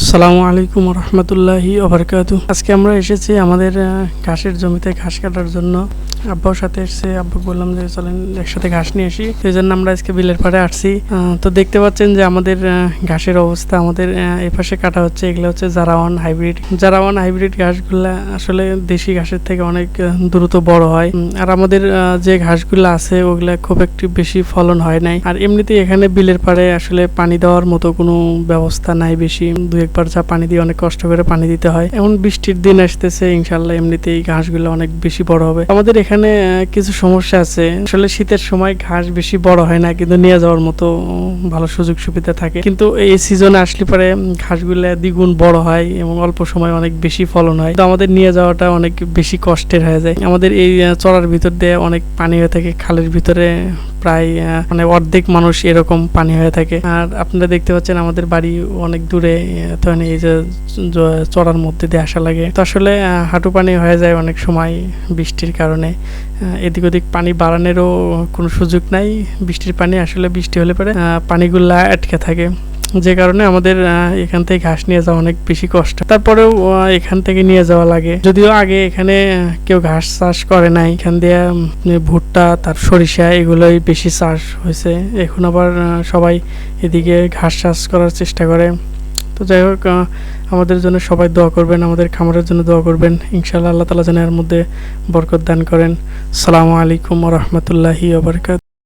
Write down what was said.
আসসালামু আলাইকুম রহমতুল্লাহি ওবরকাতু আজকে আমরা এসেছি আমাদের ঘাসের জমিতে ঘাস কাটার জন্য। আব্বার সাথে এসেছে আব্বু বললাম যে, চলেন একসাথে ঘাস নিয়ে আসি। সেই জন্য আমরা আজকে বিলের পাড়ে আসছি। তো দেখতে পাচ্ছেন যে আমাদের ঘাসের অবস্থা, আমাদের এপাশে কাটা হচ্ছে, এগুলো হচ্ছে জারাওয়ান হাইব্রিড। জারাওয়ান হাইব্রিড ঘাসগুলা আসলে দেশি ঘাসের থেকে অনেক দ্রুত বড় হয়। আর আমাদের যে ঘাসগুলো আছে, ওগুলা খুব একটু বেশি ফলন হয় নাই। আর এমনিতেই এখানে বিলের পাড়ে আসলে পানি দেওয়ার মতো কোনো ব্যবস্থা নাই বেশি। দু একবার যা পানি দিয়ে অনেক কষ্ট করে পানি দিতে হয়। এখন বৃষ্টির দিন আসতেছে ইনশাল্লাহ এমনিতেই ঘাসগুলো অনেক বেশি বড় হবে। আমাদের এখানে আহ, কিছু সমস্যা আছে। আসলে শীতের সময় ঘাস বেশি বড় হয় না কিন্তু নিয়ে যাওয়ার মতো ভালো সুযোগ সুবিধা থাকে। কিন্তু এই সিজনে আসলে পরে ঘাস ঘাসগুলো দ্বিগুণ বড় হয় এবং অল্প সময় অনেক বেশি ফলন হয়। তো আমাদের নিয়ে যাওয়াটা অনেক বেশি কষ্টের হয়ে যায়। আমাদের এই চড়ার ভিতর দিয়ে অনেক পানি হয়ে থাকে খালের ভিতরে প্রায় মানে অর্ধেক মানুষ এরকম পানি হয়ে থাকে। আর আপনারা দেখতে পাচ্ছেন আমাদের বাড়ি অনেক দূরে এই যে চড়ার মধ্যে দিয়ে আসা লাগে। তো আসলে হাঁটু পানি হয়ে যায় অনেক সময় বৃষ্টির কারণে। এদিক ওদিক পানি বাড়ানোরও কোনো সুযোগ নাই। বৃষ্টির পানি আসলে বৃষ্টি হলে পরে পানিগুলা আটকে থাকে। যে কারণে আমাদের এখান থেকে ঘাস নিয়ে যাওয়া অনেক বেশি কষ্ট। তারপরেও এখান থেকে নিয়ে যাওয়া লাগে। যদিও আগে এখানে কেউ ঘাস চাষ করে নাই। এখান দিয়ে ভুট্টা, তার সরিষা এগুলোই বেশি চাষ হয়েছে। এখন আবার সবাই এদিকে ঘাস চাষ করার চেষ্টা করে। তো যাই হোক আমাদের জন্য সবাই দোয়া করবেন, আমাদের খামারের জন্য দোয়া করবেন। ইনশাআল্লাহ আল্লাহ তালা যেন এর মধ্যে বরকত দান করেন। সালামু আলাইকুম রহমতুল্লাহি আবরকাত